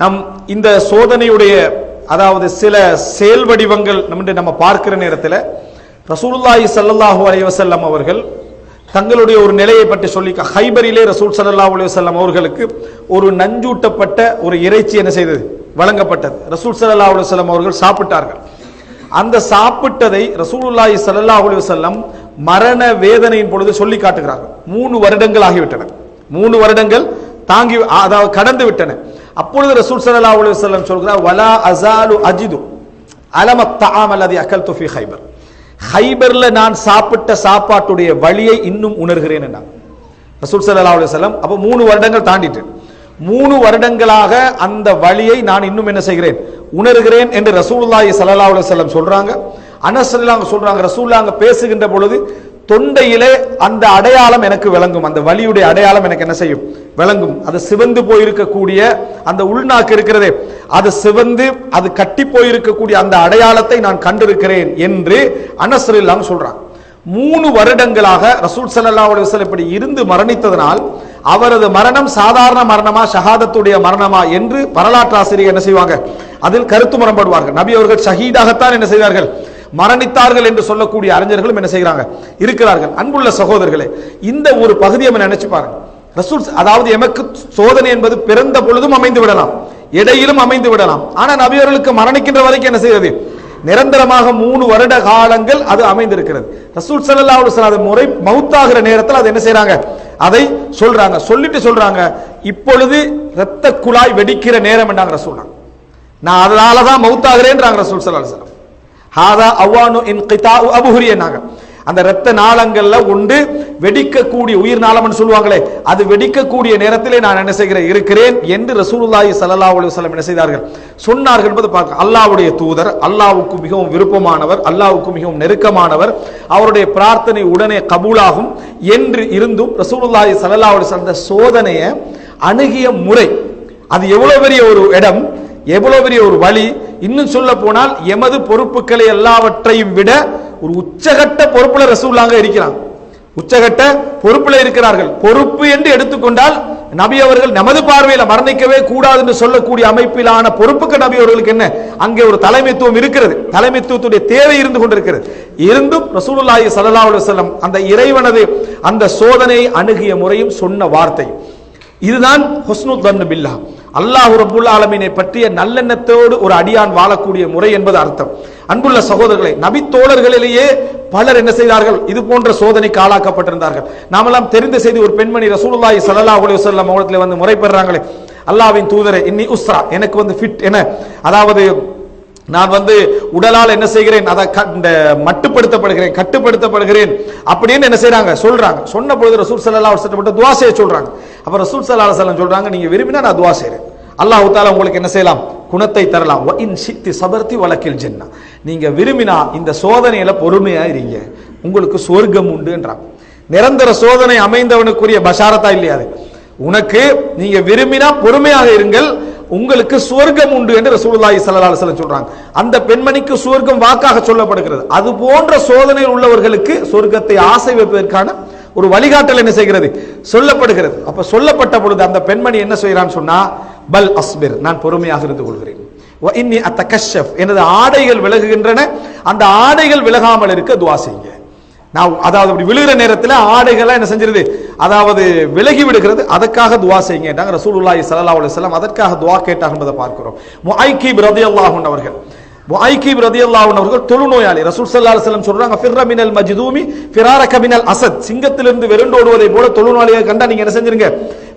நம் இந்த சோதனையுடைய அதாவது சில செயல் வடிவங்கள் நம்ம நம்ம பார்க்கிற நேரத்தில் ரசூலுல்லாஹி சல்லாஹூ அலைஹி வஸல்லம் அவர்கள் தங்களுடைய ஒரு நிலையை பற்றி சொல்லி ஹைபரிலே ரசூல் ஸல்லல்லாஹு அலைஹி வஸல்லம் அவர்களுக்கு ஒரு நஞ்சூட்டப்பட்ட ஒரு இறைச்சி என்ன செய்தது? வழங்கப்பட்டது. ரசூல் ஸல்லல்லாஹு அலுவலம் அவர்கள் சாப்பிட்டார்கள். அந்த சாப்பிட்டதை ரசூலுல்லாஹி ஸல்லல்லாஹு அலைஹி வஸல்லம் மரண வேதனையின் பொழுது சொல்லி காட்டுகிறார்கள். மூணு வருடங்கள் ஆகிவிட்டன. மூணு வருடங்கள் தாங்கி அதாவது கடந்து விட்டன. அப்பொழுது ரசூல் சல்லா அலி வல்லம் சொல்கிறார் வலா அசாலு அஜிது அலம தாம் அல்லது அகல் துஃபி ஹைபர் ஹைபர்ல நான் சாப்பிட்ட சாப்பாட்டுடைய வழியை இன்னும் உணர்கிறேன் என்றார் ரசூல் சல்லா அலி வல்லம் அப்ப மூணு வருடங்கள் தாண்டிட்டு மூணு வருடங்களாக அந்த வழியை நான் இன்னும் என்ன செய்கிறேன்? உணர்கிறேன் என்று ரசூல்லாய் சல்லா அலி சொல்றாங்க. அனசல்லாங்க சொல்றாங்க ரசூல்லாங்க அங்க பேசுகின்ற பொழுது தொண்டையிலே அந்த அடையாளம் எனக்கு விளங்கும். அந்த வலியுடைய அடையாளம் எனக்கு என்ன செய்யும்? விளங்கும். அது சிவந்து போயிருக்கக்கூடிய அந்த உள்நாக்கு இருக்கிறதே. அது சிவந்து அது கட்டி போயிருக்கக்கூடிய அந்த அடையாளத்தை நான் கண்டிருக்கிறேன் என்று அனசர் இல்லாமல் சொல்றான். மூணு வருடங்களாக ரசூல் ஸல்லல்லாஹு அலைஹி இப்படி இருந்து மரணித்ததனால் அவரது மரணம் சாதாரண மரணமா ஷஹாதத்துடைய மரணமா என்று வரலாற்று ஆசிரியர் என்ன செய்வாங்க? அதில் கருத்து முரண்படுவார்கள். நபி அவர்கள் ஷஹீதாகத்தான் என்ன செய்வார்கள் மரணித்தார்கள் என்று சொல்லக்கூடிய அறிஞர்களும் என்ன செய்கிறாங்க? இருக்கிறார்கள். அன்புள்ள சகோதரர்களே இந்த ஒரு பகுதியை நம்ம நினைச்சு பாருங்க. ரசூல் அதாவது எமக்கு சோதனை என்பது பிறந்த பொழுதும் அமைந்து விடலாம். இடையிலும் அமைந்து விடலாம். ஆனா நபியவர்களுக்கு மரணிக்கின்ற வரைக்கும் என்ன செய்யறது நிரந்தரமாக மூணு வருட காலங்கள் அது அமைந்திருக்கிறது. ரசூல் சல்லா அலைஹி அது முறை மௌத்தாகிற நேரத்தில் அது என்ன செய்யறாங்க அதை சொல்றாங்க. சொல்லிட்டு சொல்றாங்க இப்பொழுது இரத்த குழாய் வெடிக்கிற நேரம் என்றாங்க ரசூல். நான் அதனால தான் மௌத்தாகிறேன்றாங்க ரசூல் சல்லா அலைஹி ஹாதா அவ்வானு இன் கிதா அபுஹுரி என்னாங்க? அந்த இரத்த நாளங்கள்ல உண்டு வெடிக்கக்கூடிய உயிர் நாளம்னு சொல்லுவாங்களே அது வெடிக்கக்கூடிய நேரத்திலே நான் என்ன செய்கிறேன் இருக்கிறேன் என்று ரசூலுல்லாஹி ஸல்லல்லாஹு அலைஹி வஸல்லம் என்ன செய்தார்கள்? சொன்னார்கள் என்பது பார்க்க அல்லாஹ்வுடைய தூதர் அல்லாஹ்வுக்கு மிகவும் விருப்பமானவர் அல்லாஹ்வுக்கு மிகவும் நெருக்கமானவர் அவருடைய பிரார்த்தனை உடனே கபூலாகும் என்று இருந்தும் ரசூலுல்லாஹி ஸல்லல்லாஹு அலைஹி வஸல்லம் அந்த சோதனையை அணுகிய முறை அது எவ்வளவு பெரிய ஒரு இடம் எவ்வளவு பெரிய ஒரு வழி? இன்னும் சொல்ல போனால் எமது பொறுப்புகளை எல்லாவற்றையும் விட ஒரு உச்சகட்ட பொறுப்புல ரசூல்லாங்க இருக்கிறாங்க உச்சகட்ட பொறுப்புல இருக்கிறார்கள். பொறுப்பு என்று எடுத்துக்கொண்டால் நபி அவர்கள் நமது பார்வையில மரணிக்கவே கூடாது என்று சொல்லக்கூடிய அமைப்பிலான பொறுப்புக்கு நபி அவர்களுக்கு என்ன? அங்கே ஒரு தலைமைத்துவம் இருக்கிறது. தலைமைத்துவத்துடைய தேவை இருந்து கொண்டிருக்கிறது. இருந்தும் ரசூலுல்லாஹி ஸல்லல்லாஹு அலைஹி வஸல்லம் அந்த இறைவனது அந்த சோதனை அணுகிய முறையும் சொன்ன வார்த்தை. இதுதான் ஹுஸ்னுத் தன்னு பில்லா. அல்லாஹ் ரப்புல் ஆலமீனை பற்றிய நல்லெண்ணத்தோடு ஒரு அடியான் வாழக்கூடிய முறை என்பது அர்த்தம். அன்புள்ள சகோதரர்களை நபி தோழர்களிலேயே பலர் என்ன செய்தார்கள்? இது போன்ற சோதனைக்கு ஆளாக்கப்பட்டிருந்தார்கள். நாமெல்லாம் தெரிந்த செய்தி ஒரு பெண்மணி ரசூலுல்லாஹி ஸல்லல்லாஹு அலைஹி வஸல்லம் அவர்களை வந்து முறை பெறாங்களே. அல்லாவின் தூதரே இன்னி உஸ்ரா எனக்கு வந்து ஃபிட் என. அதாவது நான் வந்து உடலால் என்ன செய்கிறேன்? அதை க- இந்த மட்டுப்படுத்தப்படுகிறேன் கட்டுப்படுத்தப்படுகிறேன் அப்படின்னு என்ன செய்றாங்க? சொல்றாங்க. சொன்ன பொழுது ரசூல் சல்லா அலைஹி வஸல்லம் துவாசையை சொல்றாங்க. அப்புறம் ரசூல் சல்லா அலைஹி வஸல்லம் சொல்றாங்க நீங்க விரும்பினா நான் துவா செய்றேன். அல்லாஹ் தாலா உங்களுக்கு என்ன செய்யலாம்? குணத்தை தரலாம். இன் சித்தி சபர்த்தி வழக்கில் ஜென்னா. நீங்க விரும்பினா இந்த சோதனையில பொறுமையா இருங்க. உங்களுக்கு சொர்க்கம் உண்டுன்றாங்க நிரந்தர சோதனை அமைந்தவனுக்குரிய பஷாரத்தா இல்லையாது உனக்கு நீங்க விரும்பினா பொறுமையாக இருங்கள். உங்களுக்கு சுவர்க்கம் உண்டு என்று ரசூலுல்லாஹி ஸல்லல்லாஹு அலைஹி வஸல்லம் சொல்றாங்க. அந்த பெண்மணிக்கு சுவர்க்கம் வாக்காக சொல்லப்படுகிறது. அது போன்ற சோதனையில் உள்ளவர்களுக்கு சொர்க்கத்தை ஆசை வைப்பதற்கான ஒரு வழிகாட்டல் என்ன செய்கிறது? சொல்லப்படுகிறது. அப்ப சொல்லப்பட்ட பொழுது அந்த பெண்மணி என்ன செய்கிறான்னு சொன்னா பல் அஸ்பிர் நான் பொறுமையாக இருந்து கொள்கிறேன். வ இன்னி அத்தகஷப் எனது ஆடைகள் விலகுகின்றன. அந்த ஆடைகள் விலகாமல் இருக்க துவா செய்யுங்க. நான் அதாவது அப்படி விழுகிற நேரத்தில் ஆடைகள்லாம் என்ன செஞ்சிருது? அதாவது விலகி விடுகிறது. அதற்காக துவா செய்யுங்க ரசூலுல்லாஹி ஸல்லல்லாஹு அலைஹி வஸல்லம் அதற்காக துவா கேட்டாங்க என்பதை பார்க்கிறோம். முஐகீப் பிரதி அன்ஹு அவர்கள் வாய்கீப் ரதி அன்ஹு அவர்கள் தொழுநோயாளி. ரசூல் சல்லா அலைஹி சொல்றாங்க ஃபிர்ர மினல் மஜிதூமி ஃபிரார மினல் அசத். சிங்கத்திலிருந்து வெருண்டோடுவதை போல தொழுநோயாளியை கண்டா நீங்க என்ன செஞ்சிருங்க?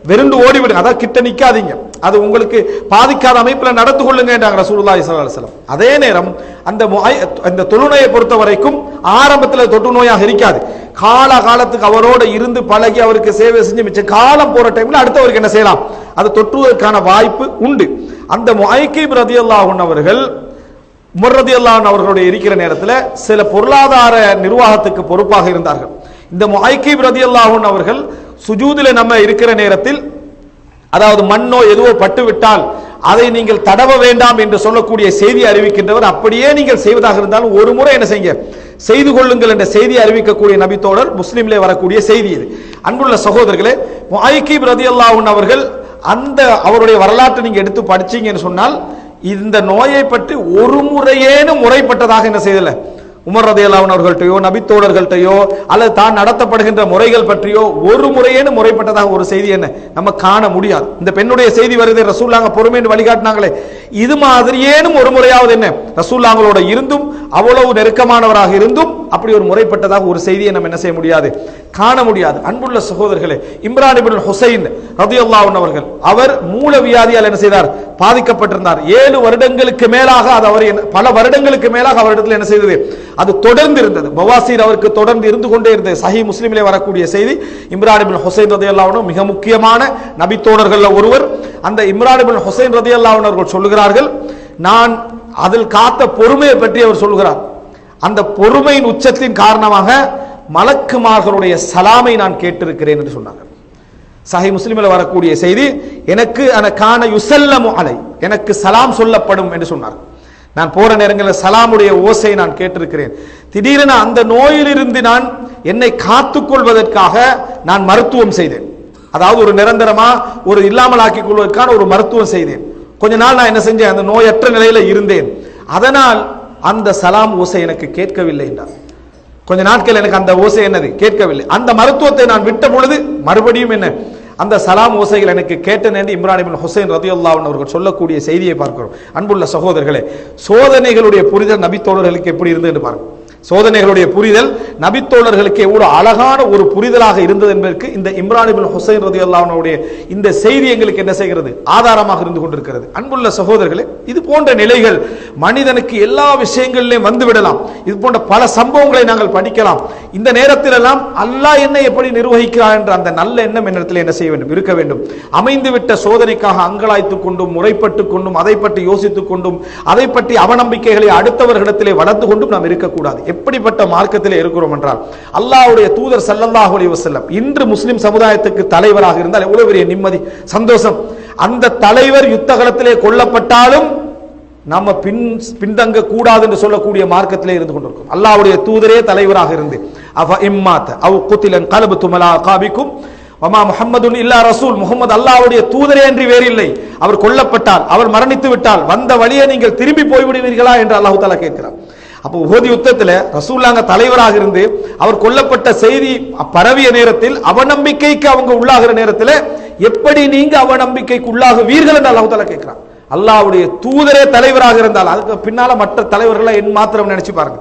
வெருண்டு ஓடிவிடுங்க. அதான் கிட்ட நிக்காதீங்க. அது உங்களுக்கு பாதிக்காத அமைப்புல நடந்து கொள்ளுங்கன்றாங்க ரசூலுல்லாஹி ஸல்லல்லாஹு அதே நேரம் அந்த அந்த தொழுநோயை பொறுத்த வரைக்கும் ஆரம்பத்தில் தொற்று நோயாக இருக்காது. கால காலத்துக்கு அவரோட இருந்து பழகி அவருக்கு சேவை செஞ்சு மிச்ச காலம் போற டைம்ல அடுத்தவருக்கு என்ன செய்யலாம்? அது தொற்றுவதற்கான வாய்ப்பு உண்டு. அந்த முஐகீப் ரதியல்லாஹு அவர்கள் முர்ரதி அல்லான் அவர்களுடைய இருக்கிற நேரத்தில் சில பொருளாதார நிர்வாகத்துக்கு பொறுப்பாக இருந்தார்கள். இந்த முஹைகீப் ரதி அவர்கள் சுஜூதில நம்ம இருக்கிற நேரத்தில் அதாவது மண்ணோ எதுவோ பட்டு விட்டால் அதை நீங்கள் தடவ வேண்டாம் என்று சொல்லக்கூடிய செய்தி அறிவிக்கின்றவர் அப்படியே நீங்கள் செய்வதாக இருந்தாலும் ஒரு முறை என்ன செய்ய செய்து கொள்ளுங்கள் என்ற செய்தி அறிவிக்கக்கூடிய நபித்தோழர் முஸ்லீம்லே வரக்கூடிய செய்தி இது. அன்புள்ள சகோதரர்களே முஹைகீப் ரதி அவர்கள் அந்த அவருடைய வரலாற்றை நீங்க எடுத்து படிச்சீங்கன்னு சொன்னால் இந்த நோயை பற்றி ஒரு முறையேனும் முறைப்பட்டதாக என்ன செய்யல? உமர் ரதையலாவன் அவர்கள்ட்டையோ நபித்தோழர்கள்ட்டையோ அல்லது தான் நடத்தப்படுகின்ற முறைகள் பற்றியோ ஒரு முறையேனும் முறைப்பட்டதாக ஒரு செய்தி என்ன? நம்ம காண முடியாது. இந்த பெண்ணுடைய செய்தி வருது ரசூல்லாங்க பொறுமைன்னு வழிகாட்டினாங்களே. இது மாதிரியேனும் ஒரு முறையாவது என்ன? ரசூல்லாங்களோட இருந்தும் அவ்வளவு நெருக்கமானவராக இருந்தும் அப்படி ஒரு முறைப்பட்டதாக ஒரு செய்தியை நம்ம என்ன செய்ய முடியாது? காண முடியாது. அன்புள்ள சகோதரர்களே இம்ரான் இப்னு ஹுசைன் ரதியுல்லாஹன் அவர்கள் அவர் மூல வியாதியால் என்ன செய்தார்? பாதிக்கப்பட்டிருந்தார். ஏழு வருடங்களுக்கு மேலாக அது அவர் என்ன- பல வருடங்களுக்கு மேலாக அவரிடத்தில் என்ன செய்தது? அது தொடர்ந்து இருந்தது பவாசீர் அவருக்கு தொடர்ந்து இருந்து கொண்டே இருந்தது. சஹி முஸ்லீமிலே வரக்கூடிய செய்தி இம்ரான் இபின் ஹுசைன் ரதியுல்லாஹனும் மிக முக்கியமான நபித்தோழர்கள்ல ஒருவர். அந்த இம்ரான் இபின் ஹுசைன் ரதியுல்லாஹன் அவர்கள் சொல்லுகிறார்கள் நான் அதில் காத்த பொறுமையை பற்றி அவர் சொல்கிறார் அந்த பொறுமையின் உச்சத்தின் காரணமாக மலக்குமார்களுடைய சலாமை நான் கேட்டிருக்கிறேன் என்று சொன்னார்கள் சஹி முஸ்லிமில் வரக்கூடிய செய்தி எனக்கு அதற்கான கான யுசல்லமு அலை எனக்கு சலாம் சொல்லப்படும் என்று சொன்னார். நான் போற நேரங்களில் சலாமுடைய ஓசை நான் கேட்டிருக்கிறேன். திடீரென அந்த நோயிலிருந்து நான் என்னை காத்துக்கொள்வதற்காக நான் மருத்துவம் செய்தேன். அதாவது ஒரு நிரந்தரமா ஒரு இல்லாமல் ஆக்கிக் கொள்வதற்கான ஒரு மருத்துவம் செய்தேன். கொஞ்ச நாள் நான் என்ன செஞ்சேன்? அந்த நோயற்ற நிலையில இருந்தேன். அதனால் அந்த சலாம் ஓசை எனக்கு கேட்கவில்லை என்றார். கொஞ்ச நாட்கள் எனக்கு அந்த ஓசை என்னது? கேட்கவில்லை. அந்த மருத்துவத்தை நான் விட்ட பொழுது மறுபடியும் என்ன? அந்த சலாம் ஓசைகள் எனக்கு கேட்டேன் என்று இம்ரான் இப்னு ஹுசைன் அவர்கள் சொல்லக்கூடிய செய்தியை பார்க்கிறோம். அன்புள்ள சகோதரர்களே சோதனைகளுடைய புரிதல் நபித்தோழர்களுக்கு எப்படி இருந்து என்று பாருங்க சோதனைகளுடைய புரிதல் நபித்தோழர்களுக்கு எவ்வளவு அழகான ஒரு புரிதலாக இருந்தது என்பதற்கு இந்த இம்ரானிபின் ஹுசைன் ஹுசைன் அல்லாவுடைய இந்த செய்தி எங்களுக்கு என்ன செய்கிறது? ஆதாரமாக இருந்து கொண்டிருக்கிறது. அன்புள்ள சகோதரர்களே இது போன்ற நிலைகள் மனிதனுக்கு எல்லா விஷயங்களிலும் வந்து விடலாம் இது போன்ற பல சம்பவங்களை நாங்கள் படிக்கலாம். இந்த நேரத்தில் எல்லாம் அல்லாஹ் என்னை எப்படி நிர்வகிக்கிறார் என்ற அந்த நல்ல எண்ணம் என்னிடத்தில் என்ன செய்ய வேண்டும்? இருக்க வேண்டும். அமைந்துவிட்ட சோதனைக்காக அங்கலாய்த்துக் கொண்டும் முறைப்பட்டுக் கொண்டும் அதை பற்றி யோசித்துக் கொண்டும் அதை பற்றி அவநம்பிக்கைகளை அடுத்தவர்களிடத்திலே வளர்த்து கொண்டும் நாம் இருக்கக்கூடாது. எப்படிப்பட்ட மார்க்கத்திலே இருக்கிறோம் என்றால் அல்லாவுடைய தூதர் சல்லல்லாஹு அலி வசல்லம் இன்று முஸ்லிம் சமுதாயத்துக்கு தலைவராக இருந்தால் எவ்வளவு பெரிய நிம்மதி சந்தோஷம். அந்த தலைவர் யுத்த காலத்திலே கொல்லப்பட்டாலும் நம்ம பின் பின்தங்க கூடாது என்று சொல்லக்கூடிய மார்க்கத்திலே இருந்து கொண்டிருக்கும் அல்லாஹ்வுடைய தூதரே தலைவராக இருந்து அவ இம்மாத் அவ் குத்திலன் கலபு துமலா காபிக்கும் வமா முஹம்மதுன் இல்லா ரசூல். முகமது அல்லாவுடைய தூதரே என்று வேறில்லை அவர் கொல்லப்பட்டால் அவர் மரணித்து விட்டால் வந்த வழியை நீங்கள் திரும்பி போய்விடுவீர்களா என்று அல்லாஹ் தாலா கேட்கிறார். அப்போ உஹது யுத்தத்தில் ரசூல்லாங்க தலைவராக இருந்து அவர் கொல்லப்பட்ட செய்தி பரவிய நேரத்தில் அவநம்பிக்கைக்கு அவங்க உள்ளாகிற நேரத்தில் எப்படி நீங்க அவநம்பிக்கைக்கு உள்ளாகுவீர்கள் என்று அல்லாஹ் தஆலா கேட்கிறான். அல்லாவுடைய தூதரே தலைவராக இருந்தால் அதுக்கு பின்னால மற்ற தலைவர்களை என் மாத்திரம் நினைச்சு பாருங்க.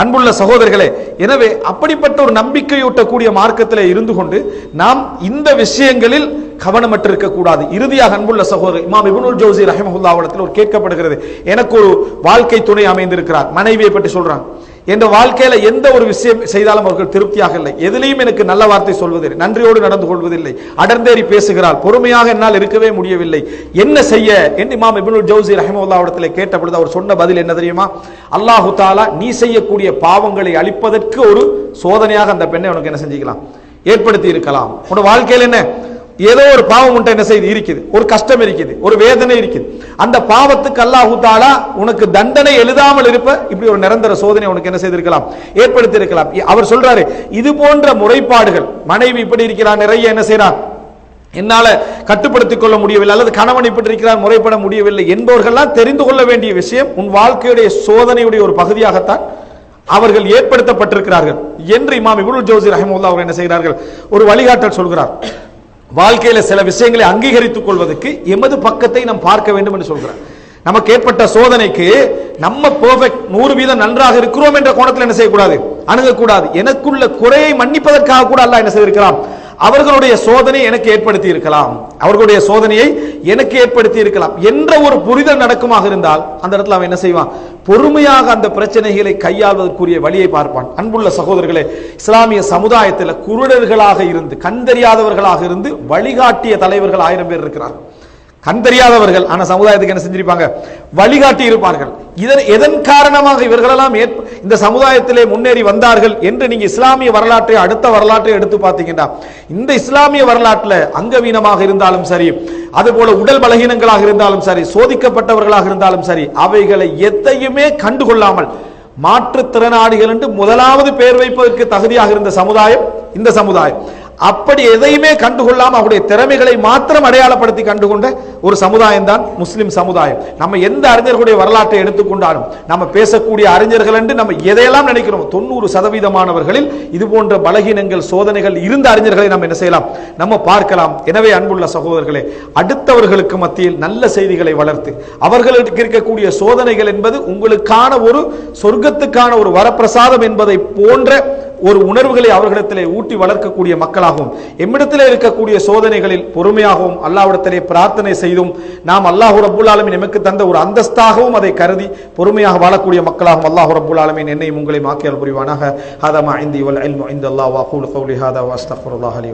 அன்புள்ள சகோதரர்களே எனவே அப்படிப்பட்ட ஒரு நம்பிக்கையூட்டக்கூடிய மார்க்கத்தில் இருந்து கொண்டு நாம் இந்த விஷயங்களில் கவனமற்றிருக்க கூடாது இறுதியாக அன்புள்ள சகோதரர் இமாம் இபுனுல் ஜோசி ரஹிமஹுல்லா ஒரு கேட்கப்படுகிறது. எனக்கு ஒரு வாழ்க்கை துணை அமைந்திருக்கிறார். மனைவியை பற்றி சொல்றாங்க. என்ற வாழ்க்கையில எந்த ஒரு விஷயம் செய்தாலும் அவர்கள் திருப்தியாக இல்லை எதிலையும் எனக்கு நல்ல வார்த்தை சொல்வதில்லை. நன்றியோடு நடந்து கொள்வதில்லை. அடர்ந்தேறி பேசுகிறார். பொறுமையாக என்னால் இருக்கவே முடியவில்லை. என்ன செய்ய? என்று இமாம் இப்னுல் ஜௌசி ரஹமுல்லாவிடத்தில் இடத்துல கேட்ட பொழுது அவர் சொன்ன பதில் என்ன தெரியுமா? அல்லாஹு தாலா நீ செய்யக்கூடிய பாவங்களை அழிப்பதற்கு ஒரு சோதனையாக அந்த பெண்ணை உனக்கு என்ன செஞ்சுக்கலாம்? ஏற்படுத்தி இருக்கலாம். உன்னோட வாழ்க்கையில் என்ன? ஏதோ ஒரு பாவம் உன்ட்ட என்ன செய்து? இருக்குது. ஒரு கஷ்டம் இருக்குது. ஒரு வேதனை இருக்குது. அந்த பாவத்துக்கு அல்லாஹு தாலா உனக்கு தண்டனை எழுதாமல் இருப்ப இப்படி ஒரு நிரந்தர சோதனை உனக்கு என்ன செய்திருக்கலாம்? ஏற்படுத்தி இருக்கலாம் அவர் சொல்றாரு இது போன்ற முறைப்பாடுகள் மனைவி இப்படி இருக்கிறார் நிறைய என்ன செய்யறான் என்னால கட்டுப்படுத்திக் கொள்ள முடியவில்லை அல்லது கணவன் இப்படி இருக்கிறார் முறைப்பட முடியவில்லை என்பவர்கள்லாம் தெரிந்து கொள்ள வேண்டிய விஷயம் உன் வாழ்க்கையுடைய சோதனையுடைய ஒரு பகுதியாகத்தான் அவர்கள் ஏற்படுத்தப்பட்டிருக்கிறார்கள். என்று இமாம் இபுல் ஜோசி ரஹமுல்லா அவர் என்ன செய்கிறார்கள்? ஒரு வழிகாட்டல் சொல்கிறார். வாழ்க்கையில சில விஷயங்களை அங்கீகரித்துக் கொள்வதற்கு எமது பக்கத்தை நாம் பார்க்க வேண்டும் என்று சொல்கிறார். நமக்கு ஏற்பட்ட சோதனைக்கு நம்ம பெர்ஃபெக்ட் நூறு வீதம் நன்றாக இருக்கிறோம் என்ற கோணத்தில் என்ன செய்யக்கூடாது? அணுகக்கூடாது. எனக்குள்ள குறையை மன்னிப்பதற்காக கூட அல்ல என்ன செய்திருக்கலாம் அவர்களுடைய சோதனை எனக்கு ஏற்படுத்தி இருக்கலாம் அவர்களுடைய சோதனையை எனக்கு ஏற்படுத்தி இருக்கலாம் என்ற ஒரு புரிதல் நடக்குமாக இருந்தால் அந்த இடத்துல அவன் என்ன செய்வான்? பொறுமையாக அந்த பிரச்சனைகளை கையாள்வதற்குரிய வழியை பார்ப்பான். அன்புள்ள சகோதரர்களே இஸ்லாமிய சமுதாயத்தில் குருடர்களாக இருந்து கண் தெரியாதவர்களாக இருந்து வழிகாட்டிய தலைவர்கள் ஆயிரம் பேர் இருக்கிறார்கள். கண் தெரியாதவர்கள் ஆனா சமுதாயத்துக்கு என்ன செஞ்சிருப்பாங்க? வழிகாட்டி இருப்பார்கள். இதன் எதன் காரணமாக இவர்களெல்லாம் ஏற்ப- இந்த சமுதாயத்திலே முன்னேறி வந்தார்கள் என்று நீங்க இஸ்லாமிய வரலாற்றை அடுத்த வரலாற்றை எடுத்து பார்த்தீங்கன்னா இந்த இஸ்லாமிய வரலாற்றுல அங்கவீனமாக இருந்தாலும் சரி அதுபோல உடல் பலகீனங்களாக இருந்தாலும் சரி சோதிக்கப்பட்டவர்களாக இருந்தாலும் சரி அவைகளை எதையுமே கண்டுகொள்ளாமல் மாற்றுத்திறனாளிகள் என்று முதலாவது பெயர் வைப்பதற்கு தகுதியாக இருந்த சமுதாயம் இந்த சமுதாயம். அப்படி எதையுமே கண்டுகொள்ளாமல் அவருடைய திறமைகளை மாத்திரம் அடையாளப்படுத்தி கண்டுகொண்ட ஒரு சமுதாயம் தான் முஸ்லிம் சமுதாயம். நம்ம எந்த அறிஞர்களுடைய வரலாற்றை எடுத்துக்கொண்டாலும் நம்ம பேசக்கூடிய அறிஞர்கள் என்று நம்ம எதையெல்லாம் நினைக்கிறோம் தொண்ணூறு சதவீதமானவர்களில் இது போன்ற பலகீனங்கள் சோதனைகள் இருந்த அறிஞர்களை நம்ம என்ன செய்யலாம்? நம்ம பார்க்கலாம். எனவே அன்புள்ள சகோதரர்களே அடுத்தவர்களுக்கு மத்தியில் நல்ல செய்திகளை வளர்த்து அவர்களுக்கு இருக்கக்கூடிய சோதனைகள் என்பது உங்களுக்கான ஒரு சொர்க்கத்துக்கான ஒரு வரப்பிரசாதம் என்பதை போன்ற ஒரு உணர்வுகளை அவர்களிடத்திலே ஊட்டி வளர்க்கக்கூடிய மக்களாகவும் எம்மிடத்திலே இருக்கக்கூடிய சோதனைகளில் பொறுமையாகவும் அல்லாவிடத்திலே பிரார்த்தனை செய்தும் நாம் அல்லாஹ் ரபுல் ஆலமின் எமக்கு தந்த ஒரு அந்தஸ்தாகவும் அதை கருதி பொறுமையாக வாழக்கூடிய மக்களாகவும் அல்லாஹ் ரபுல் ஆலமின் என்னையும் உங்களையும் ஆக்கியால் புரிவானாக. ஹதமா இந்தி வல் அல்மு இந்த அல்லாஹ் வாஹூல் கௌலி ஹாதா வா அஸ்தக்ஃபிருல்லாஹ் லி